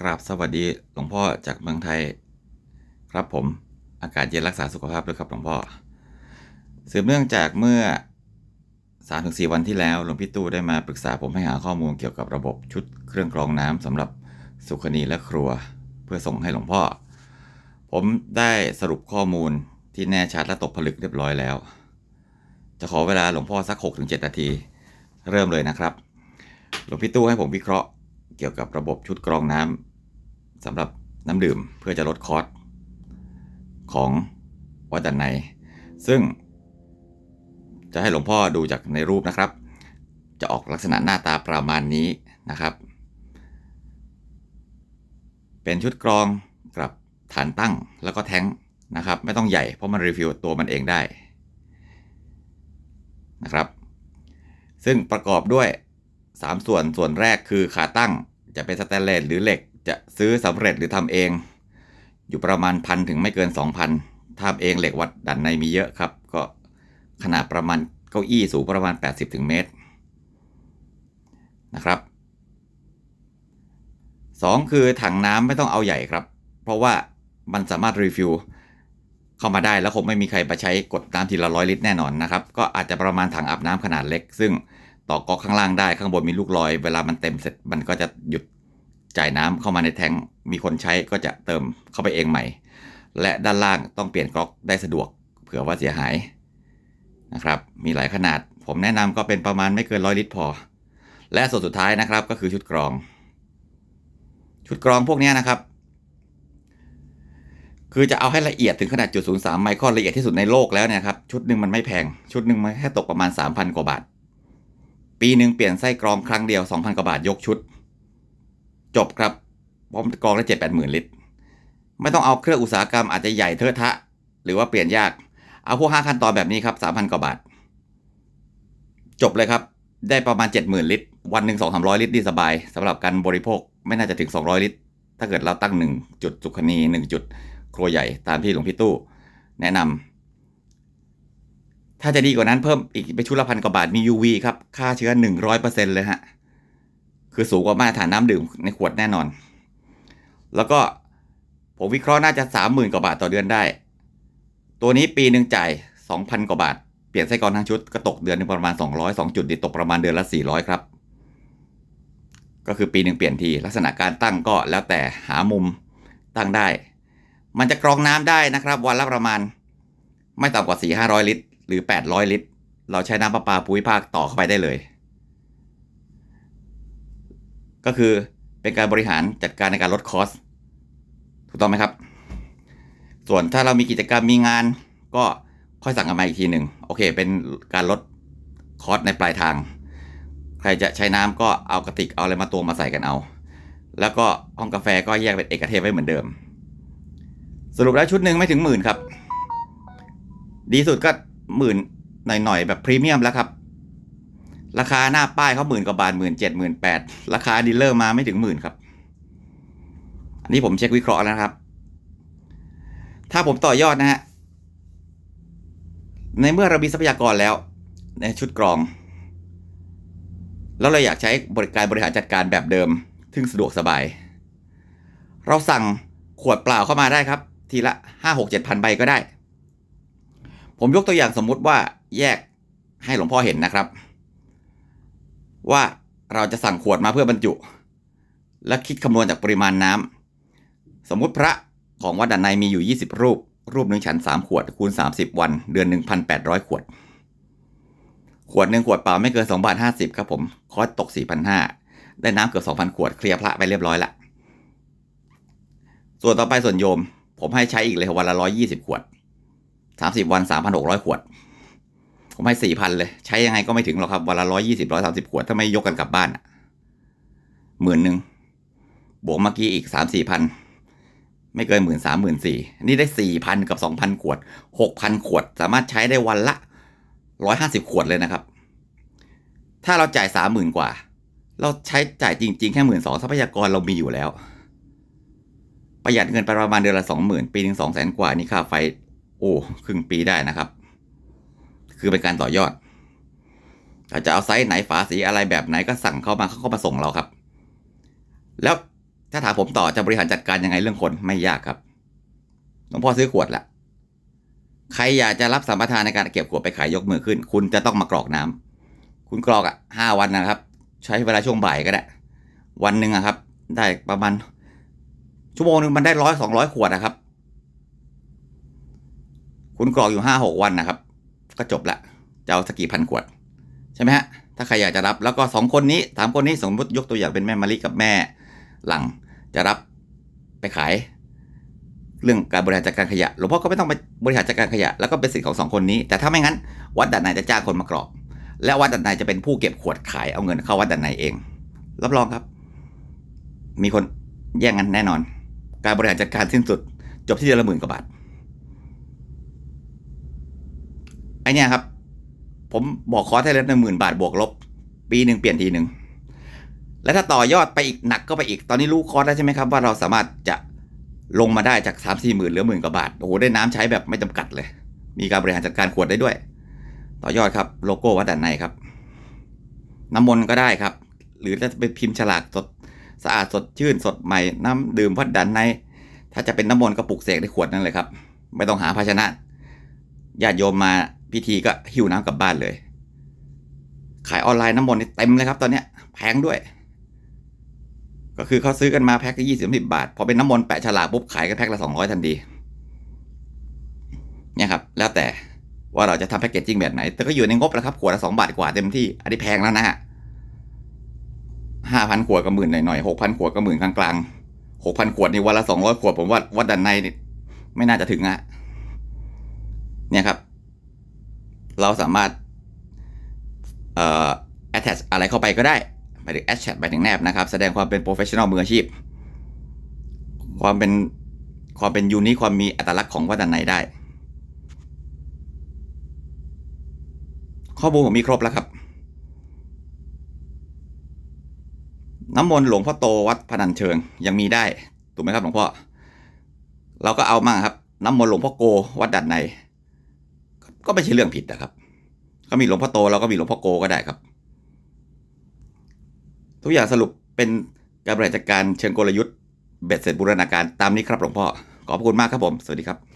กราบสวัสดีหลวงพ่อจากเมืองไทย ครับผมอากาศเย็นรักษาสุขภาพด้วยครับหลวงพ่อสืบเนื่องจากเมื่อ3าถึงสวันที่แล้วหลวงพี่ตู้ได้มาปรึกษาผมให้หาข้อมูลเกี่ยวกับระบบชุดเครื่องกรองน้ำสำหรับสุขนีและครัว เพื่อส่งให้หลวงพ่อ ผมได้สรุปข้อมูลที่แน่ชัดและตกผลึกเรียบร้อยแล้ว จะขอเวลาหลวงพ่อสัก 6-7 นาที เริ่มเลยนะครับ หลวงพี่ตู้ให้ผมวิเคราะห์ เกี่ยวกับระบบชุดกรองน้ำสำหรับน้ำดื่มเพื่อจะลดคอสของวัดดันใน ซึ่ง จะให้หลวงพ่อดูจากในรูปนะครับ จะออกลักษณะหน้าตาประมาณนี้นะครับ เป็นชุดกรองกับฐานตั้งแล้วก็แท้งนะครับ ไม่ต้องใหญ่เพราะมันรีฟิลตัวมันเองได้นะครับ ซึ่งประกอบด้วย 3 ส่วนส่วนแรกคือขาตั้งจะเป็นสแตนเลสหรือเหล็กจะซื้อสำเร็จหรือทำเอง อยู่ประมาณพันถึงไม่เกิน 2,000ทำเองเหล็กวัดดันในมีเยอะครับ ก็ขนาดประมาณเก้าอี้สูงประมาณ 80ถึงเมตรนะครับสองคือถังน้ำไม่ต้องเอาใหญ่ครับ เพราะว่ามันสามารถรีฟิลเข้ามาได้แล้วคงไม่มีใครไปใช้กดน้ำทีละร้อยลิตรแน่นอนนะครับ ก็อาจจะประมาณถังอาบน้ำขนาดเล็ก ซึ่ง ต่อก๊อกข้างล่างได้ข้างบนมีลูกลอย เวลามันเต็มเสร็จมันก็จะหยุดจ่ายน้ำเข้ามาในแทงมีคนใช้ก็จะเติมเข้าไปเองใหม่ และด้านล่างต้องเปลี่ยนก๊อกได้สะดวก เผื่อว่าเสียหายนะครับ มีหลายขนาด ผมแนะนำก็เป็นประมาณไม่เกินร้อยลิตรพอ และส่วนสุดท้ายนะครับก็คือชุดกรอง ชุดกรองพวกนี้นะครับ คือจะเอาให้ละเอียดถึงขนาดจุดศูนย์สามไมครอนละเอียดที่สุดในโลกแล้วเนี่ยครับชุดหนึ่งมันไม่แพง ชุดหนึ่งมันแค่ตกประมาณ3,000กว่าบาท ปีหนึ่งเปลี่ยนไส้กรองครั้งเดียว 2,000 กว่าบาทยกชุด จบครับพร้อมกรองได้เจ็ดแปดหมื่นลิตร ไม่ต้องเอาเครื่องอุตสาหกรรมอาจจะใหญ่เทอะทะ หรือว่าเปลี่ยนยาก เอาพวกห้าขั้นตอนแบบนี้ครับสามพันกว่าบาท จบเลยครับ ได้ประมาณเจ็ดหมื่นลิตร วันหนึ่งสองสามร้อยลิตรดีสบายสำหรับการบริโภคไม่น่าจะถึงสองร้อยลิตร ถ้าเกิดเราตั้งหนึ่งจุดสุขนีหนึ่งจุดครัวใหญ่ตามที่หลวงพี่ตู้ แนะนำ ถ้าจะดีกว่านั้นเพิ่มอีกไปชุดละพันกว่าบาทมี UV ครับฆ่าเชื้อหนึ่งร้อยเปอร์เซ็นเลยฮะ คือสูงกว่ามาตรฐานน้ำดื่มในขวดแน่นอน แล้วก็ผมวิเคราะห์น่าจะสามหมื่นกว่าบาทต่อเดือนได้ ตัวนี้ปีหนึ่งจ่ายสองพันกว่าบาท เปลี่ยนไส้กรองทั้งชุดก็ตกเดือนหนึงประมาณสองร้อยสองจุดดิตกประมาณเดือนละสี่ร้อยครับ ก็คือปีหนึ่งเปลี่ยนที ลักษณะการตั้งก็แล้วแต่หามุมตั้งได้ มันจะกรองน้ำได้นะครับ วันละประมาณ ไม่ต่ำกว่าสี่ห้าร้อยลิตร หรือแปดร้อยลิตร เราใช้น้ำประปาภูมิภาคต่อเข้าไปได้เลย ก็คือเป็นการบริหารจัดการในการลดคอสถูกต้องไหมครับ ส่วนถ้าเรามีกิจกรรมมีงาน ก็ค่อยสั่งกันมาอีกทีหนึ่งโอเค เป็นการลดคอสในปลายทาง ใครจะใช้น้ำก็เอากระติกเอาอะไรมาตวงมาใส่กันเอา แล้วก็ห้องกาแฟก็แยกเป็นเอกเทศไว้เหมือนเดิม สรุปแล้วชุดหนึ่งไม่ถึงหมื่นครับ ดีสุดก็ หมื่นหน่อยๆ แบบพรีเมียมแล้วครับ ราคาหน้าป้ายเขาหมื่นกว่าบาทหมื่นเจ็ดหมื่นแปดราคาดีลเลอร์มาไม่ถึงหมื่นครับ อันนี้ผมเช็ควิเคราะห์แล้วนะครับ ถ้าผมต่อยอดนะฮะ ในเมื่อเรามีทรัพยากรแล้ว ในชุดกรอง แล้วเราอยากใช้บริการบริหารจัดการแบบเดิม ซึ่งสะดวกสบาย เราสั่งขวดเปล่าเข้ามาได้ครับ ทีละห้าหกเจ็ดพันใบก็ได้ ผมยกตัวอย่างสมมุติว่าแยกให้หลวงพ่อเห็นนะครับ ว่าเราจะสั่งขวดมาเพื่อบรรจุ และคิดคำนวณจากปริมาณน้ำสมมุติพระของวัดดันในมีอยู่ 20 รูป รูปหนึ่งฉัน 3 ขวด คูณ 30 วัน เดือน 1,800 ขวด ขวดหนึ่งขวดเปล่าไม่เกิน2บาท50 ครับผม คอสตก 4,500 ได้น้ำเกือบ 2,000 ขวด เคลียร์พระไปเรียบร้อยละ ส่วนต่อไปส่วนโยม ผมให้ใช้อีกเลยวันละ 120 ขวด 30วัน3,600ขวด ผมให้สี่พันเลย ใช้ยังไงก็ไม่ถึงหรอกครับ วันละร้อยยี่สิบร้อยสามสิบขวด ถ้าไม่ยกกันกลับบ้านหมื่นหนึ่งบวกเมื่อกี้อีกสามสี่พันไม่เกินหมื่นสามหมื่นสี่นี่ได้สี่พันกับสองพันขวดหกพันขวด สามารถใช้ได้วันละร้อยห้าสิบขวดเลยนะครับ ถ้าเราจ่ายสามหมื่นกว่า เราใช้จ่ายจริง ๆ แค่หมื่นสองทรัพยากรเรามีอยู่แล้ว ประหยัดเงินไปประมาณเดือนละสองหมื่นปีหนึ่งสองแสนกว่านี่ค่าไฟ โอ้ครึ่งปีได้นะครับ คือเป็นการต่อยอดเราจะเอาไซส์ไหนฝาสีอะไรแบบไหนก็สั่งเข้ามาเขาก็มาส่งเราครับ แล้วถ้าถามผมต่อจะบริหารจัดการยังไงเรื่องคนไม่ยากครับหลวงพ่อซื้อขวดละใครอยากจะรับสัมปทานในการเก็บขวดไปขายยกมือขึ้น คุณจะต้องมากรอกน้ำคุณกรอกอะห้าวันนะครับ ใช้เวลาช่วงบ่ายก็ได้ วันหนึ่งอะครับ ได้ประมาณชั่วโมงหนึ่งมันได้ร้อยสองร้อยขวดนะครับ คุณกรอกอยู่ห้าหกวันนะครับ ก็จบละจะเอาสกี่พันขวด ใช่ไหมฮะ ถ้าใครอยากจะรับแล้วก็สองคนนี้สามคนนี้สมมติยกตัวอย่างเป็นแม่มาริกับแม่หลัง จะรับไปขาย เรื่องการบริหารจัดการขยะหลวงพ่อก็ไม่ต้องไปบริหารจัดการขยะแล้วก็เป็นสิทธิ์ของสองคนนี้ แต่ถ้าไม่งั้น วัดดันในจะจ้างคนมากรอกและวัดดันในจะเป็นผู้เก็บขวดขายเอาเงินเข้าวัดดันในเอง รับรองครับ มีคนแย่งกันแน่นอน การบริหารจัดการสิ้นสุด จบที่เดือนละหมื่นกว่าบาท ไอเนี่ยครับ ผมบอกคอร์สให้แล้วหนึ่งหมื่นบาทบวกลบ ปีหนึ่งเปลี่ยนทีหนึ่งและถ้าต่อยอดไปอีกหนักก็ไปอีกตอนนี้รู้คอร์สแล้วใช่ไหมครับว่าเราสามารถจะลงมาได้จากสามสี่หมื่นเหลือหมื่นกว่าบาทโอ้โหได้น้ำใช้แบบไม่จำกัดเลย มีการบริหารจัดการขวดได้ด้วย ต่อยอดครับโลโก้วัดดันในครับ น้ำมนต์ก็ได้ครับ หรือจะเป็นพิมพ์ฉลากสดสะอาดสดชื่นสดใหม่น้ำดื่มวัดดันใน ถ้าจะเป็นน้ำมนต์ก็ปลุกเสกในขวดนั่นเลยครับ ไม่ต้องหาภาชนะญาติโยมมา พิธีก็หิวน้ำกลับบ้านเลย ขายออนไลน์น้ำมนต์เต็มเลยครับตอนเนี้ยแพงด้วย ก็คือเขาซื้อกันมาแพ็คละยี่สิบสิบบาท พอเป็นน้ำมนต์แปะฉลากปุ๊บขายกันแพ็คละสองร้อยทันทีเนี่ยครับ แล้วแต่ว่าเราจะทำแพ็กเกจจิ้งแบบไหน แต่ก็อยู่ในงบแล้วครับ ขวดละสองบาทกว่าเต็มที่ อันนี้แพงแล้วนะฮะห้าพันขวดก็หมื่นหน่อยๆหกพันขวดก็หมื่นกลางๆหกพันขวดนี่วันละสองร้อยขวดผมว่าวัดดันในนี่ไม่น่าจะถึงอะเนี่ยครับ เราสามารถเอ่อ attach อะไรเข้าไปก็ได้หมายถึง attach หมายถึงแนบนะครับ แสดงความเป็น professional มืออาชีพ ความเป็นความเป็นยูนิความมีอัตลักษณ์ของวัดดันในได้ ข้อมูลผมมีครบแล้วครับ น้ำมนต์หลวงพ่อโตวัดพนัญเชิงยังมีได้ ถูกไหมครับหลวงพ่อ เราก็เอามั่งครับ น้ำมนต์หลวงพ่อโกวัดดันใน ก็ไม่ใช่เรื่องผิดนะครับก็มีหลวงพ่อโตเราก็มีหลวงพ่อโกก็ได้ครับ ทุกอย่างสรุปเป็นการบริหารจัดการเชิงกลยุทธ์เบ็ดเสร็จบูรณาการตามนี้ครับหลวงพ่อ ขอบคุณมากครับผม สวัสดีครับ